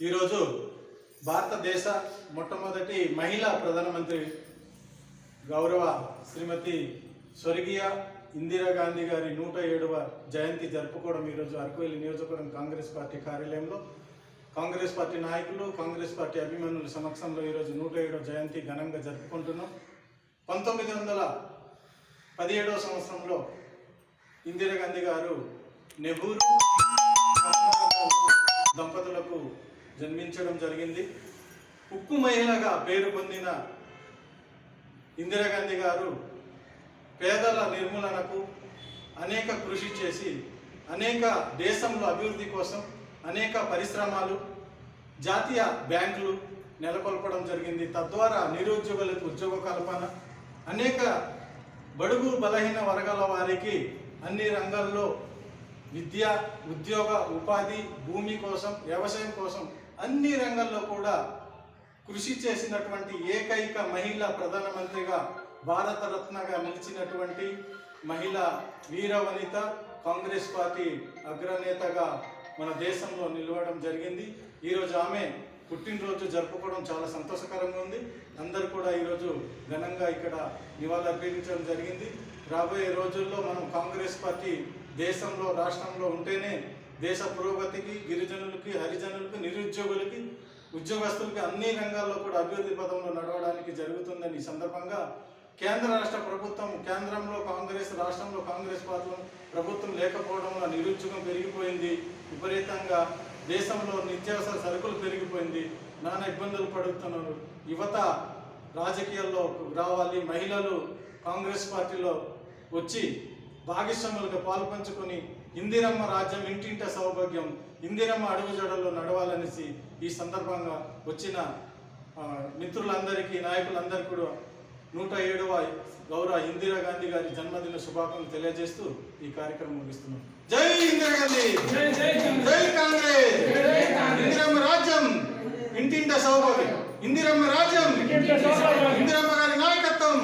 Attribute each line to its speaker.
Speaker 1: ఈరోజు భారతదేశ మొట్టమొదటి మహిళా ప్రధానమంత్రి గౌరవ శ్రీమతి స్వర్గీయ ఇందిరాగాంధీ గారి నూట ఏడవ జయంతి జరుపుకోవడం ఈరోజు అరకువెల్లి నియోజకవర్గం కాంగ్రెస్ పార్టీ కార్యాలయంలో. కాంగ్రెస్ పార్టీ నాయకులు కాంగ్రెస్ పార్టీ అభిమానుల సమక్షంలో ఈరోజు నూట ఏడవ జయంతి ఘనంగా జరుపుకుంటున్నాం. పంతొమ్మిది వందల పదిహేడవ సంవత్సరంలో ఇందిరాగాంధీ గారు నెహ్రూ దంపతులకు జన్మించడం జరిగింది. ఉక్కు మహిళగా పేరు పొందిన ఇందిరాగాంధీ గారు పేదల నిర్మూలనకు అనేక కృషి చేసి అనేక దేశంలో అభివృద్ధి కోసం అనేక పరిశ్రమలు జాతీయ బ్యాంకులు నెలకొల్పడం జరిగింది. తద్వారా నిరుద్యోగులకు ఉద్యోగ కల్పన అనేక బడుగు బలహీన వర్గాల వారికి అన్ని రంగాల్లో విద్య ఉద్యోగ ఉపాధి భూమి కోసం వ్యవసాయం కోసం అన్ని రంగాల్లో కూడా కృషి చేసినటువంటి ఏకైక మహిళ ప్రధానమంత్రిగా భారతరత్నగా నిలిచినటువంటి మహిళ వీరవనిత కాంగ్రెస్ పార్టీ అగ్రనేతగా మన దేశంలో నిలవడం జరిగింది. ఈరోజు ఆమె పుట్టినరోజు జరుపుకోవడం చాలా సంతోషకరంగా ఉంది. అందరూ కూడా ఈరోజు ఘనంగా ఇక్కడ నివాళులర్పించడం జరిగింది. రాబోయే రోజుల్లో మనం కాంగ్రెస్ పార్టీ దేశంలో రాష్ట్రంలో ఉంటేనే దేశ పురోగతికి గిరిజనులకి హరిజనులకి నిరుద్యోగులకి ఉద్యోగస్తులకి అన్ని రంగాల్లో కూడా అభివృద్ధి పదంలో నడవడానికి జరుగుతుందని ఈ సందర్భంగా కేంద్ర రాష్ట్ర ప్రభుత్వం కేంద్రంలో కాంగ్రెస్ రాష్ట్రంలో కాంగ్రెస్ పార్టీ ప్రభుత్వం లేకపోవడం వల్ల నిరుద్యోగం పెరిగిపోయింది. విపరీతంగా దేశంలో నిత్యావసర సరుకులు పెరిగిపోయింది. నానా ఇబ్బందులు పడుతున్నారు. యువత రాజకీయాల్లో రావాలి. మహిళలు కాంగ్రెస్ పార్టీలో వచ్చి భాగస్వాములుగా పాల్పంచుకొని ఇందిరమ్మ రాజ్యం ఇంటింట సౌభాగ్యం ఇందిరమ్మ అడుగుజాడల్లో నడవాలనేసి ఈ సందర్భంగా వచ్చిన మిత్రులందరికీ నాయకులందరికీ కూడా నూట ఏడవ గౌరవ ఇందిరాగాంధీ గారి జన్మదిన శుభాకాంక్షలు తెలియజేస్తూ ఈ కార్యక్రమం ముగిస్తున్నాం. జై ఇందిరాగాంధీ జై కాంగ్రెస్! ఇందిరమ్మ రాజ్యం ఇంటింట సౌభాగ్యం ఇందిరమ్మ రాజ్యం ఇందిరమ్మ గారి నాయకత్వం!